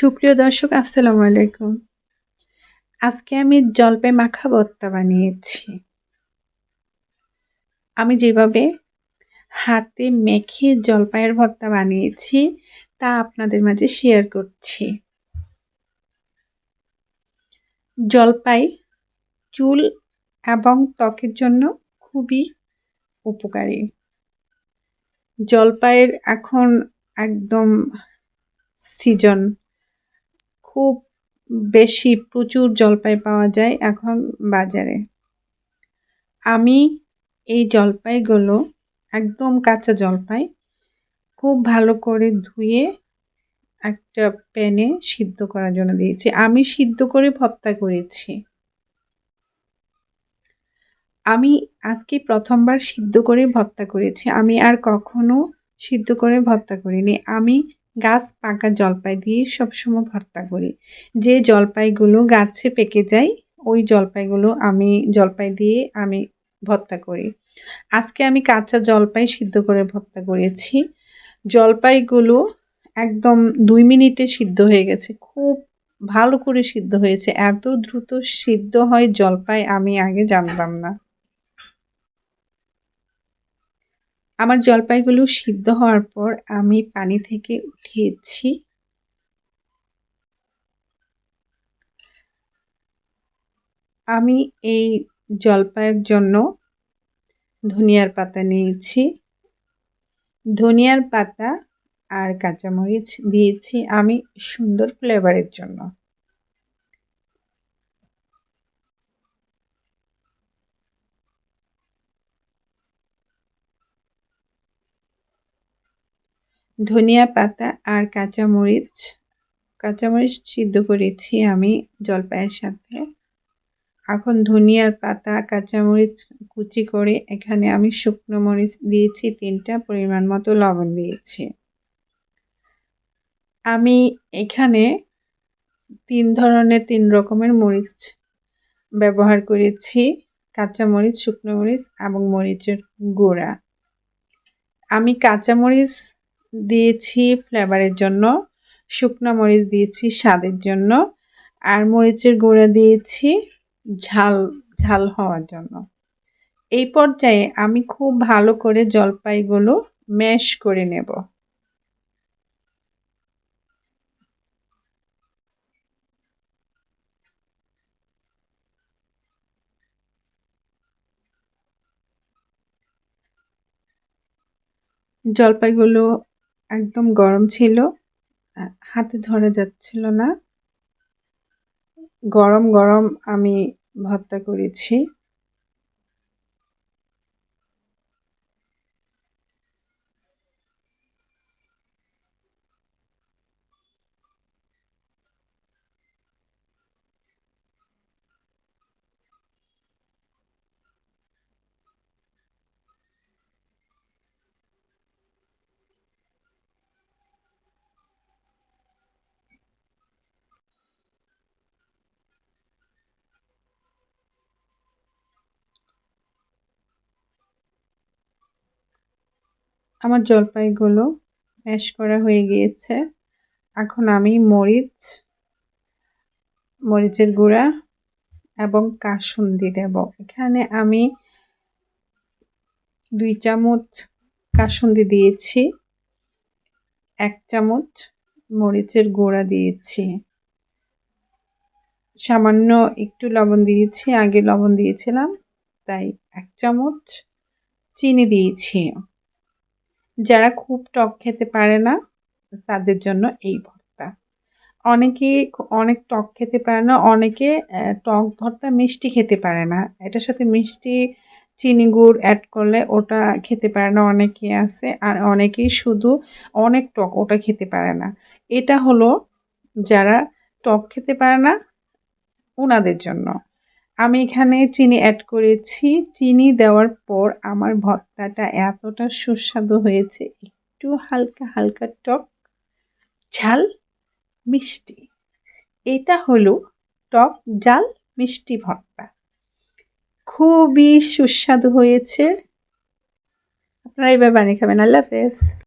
সুপ্রিয় দর্শক, আসসালামু আলাইকুম। আজকে আমি জলপাই মাখা ভর্তা বানিয়েছি। আমি যেভাবে হাতে মেখে জলপাইয়ের ভর্তা বানিয়েছি, তা আপনাদের মাঝে শেয়ার করছি। জলপাই চুল এবং ত্বকের জন্য খুবই উপকারী। জলপাইয়ের এখন একদম সিজন খুব বেশি প্রচুর জলপাই পাওয়া যায় এখন বাজারে। আমি এই জলপাইগুলো একদম কাঁচা জলপাই খুব ভালো করে ধুয়ে একটা প্যানে সিদ্ধ করার জন্য দিয়েছি। আমি সিদ্ধ করে ভর্তা করেছি। আমি আজকে প্রথমবার সিদ্ধ করে ভর্তা করেছি। আমি আর কখনো সিদ্ধ করে ভর্তা করিনি। আমি গাছ পাকা জলপাই দিয়ে সবসময় ভর্তা করি। যে জলপাইগুলো গাছে পেকে যায়, ওই জলপাইগুলো আমি, জলপাই দিয়ে আমি ভর্তা করি। আজকে আমি কাঁচা জলপাই সিদ্ধ করে ভর্তা করেছি। জলপাইগুলো একদম দুই মিনিটে সিদ্ধ হয়ে গেছে। খুব ভালো করে সিদ্ধ হয়েছে। এত দ্রুত সিদ্ধ হয় জলপাই আমি আগে জানতাম না। আমার জলপাইগুলো সিদ্ধ হওয়ার পর আমি পানি থেকে উঠিয়েছি। আমি এই জলপাইয়ের জন্য ধনিয়ার পাতা নিয়েছি। ধনিয়ার পাতা আর কাঁচামরিচ দিয়েছি আমি সুন্দর ফ্লেভারের জন্য। ধনিয়া পাতা আর কাঁচামরিচ। কাঁচামরিচ সিদ্ধ করেছি আমি জলপাইয়ের সাথে। এখন ধনিয়ার পাতা, কাঁচামরিচ কুচি করে এখানে আমি শুকনো মরিচ দিয়েছি, তিনটা পরিমাণ মতো লবণ দিয়েছি। আমি এখানে তিন ধরনের, তিন রকমের মরিচ ব্যবহার করেছি। কাঁচামরিচ, শুকনো মরিচ এবং মরিচের গুঁড়া। আমি কাঁচামরিচ দিয়েছি ফ্লেভারের জন্য। শুকনো মরিচ দিয়েছি স্বাদের জন্য। আর মরিচের গুঁড়া দিয়েছি ঝাল ঝাল হওয়ার জন্য। এই পর্যায়ে আমি খুব ভালো করে জলপাইগুলো ম্যাশ করে নেব। জলপাইগুলো একদম গরম ছিল। হাতে ধরে যাচ্ছিল না। গরম গরম আমি ভর্তা করেছি। আমার জলপাইগুলো ম্যাশ করা হয়ে গিয়েছে। এখন আমি মরিচ, মরিচের গুঁড়া এবং কাসুন্দি দেব। এখানে আমি দুই চামচ কাসুন্দি দিয়েছি, এক চামচ মরিচের গুঁড়া দিয়েছি। সামান্য একটু লবণ দিয়েছি, আগে লবণ দিয়েছিলাম, তাই এক চামচ চিনি দিয়েছি। যারা খুব টক খেতে পারে না, তাদের জন্য এই ভর্তা। অনেকে অনেক টক খেতে পারে না, অনেকে টক ভর্তা মিষ্টি খেতে পারে না। এটার সাথে মিষ্টি চিনি গুড় অ্যাড করলে ওটা খেতে পারে না অনেকে আছে, আর অনেকেই শুধু অনেক টক ওটা খেতে পারে না। এটা হলো যারা টক খেতে পারে না ওনাদের জন্য। আমি এখানে চিনি অ্যাড করেছি। চিনি দেওয়ার পর আমার ভর্তাটা এতটা সুস্বাদু হয়েছে। একটু হালকা হালকা টক, ঝাল, মিষ্টি। এটা হলো টক জাল মিষ্টি ভর্তা। খুবই সুস্বাদু হয়েছে। আপনারা এবার বানিয়ে খাবেন। আল্লাহ হাফেজ।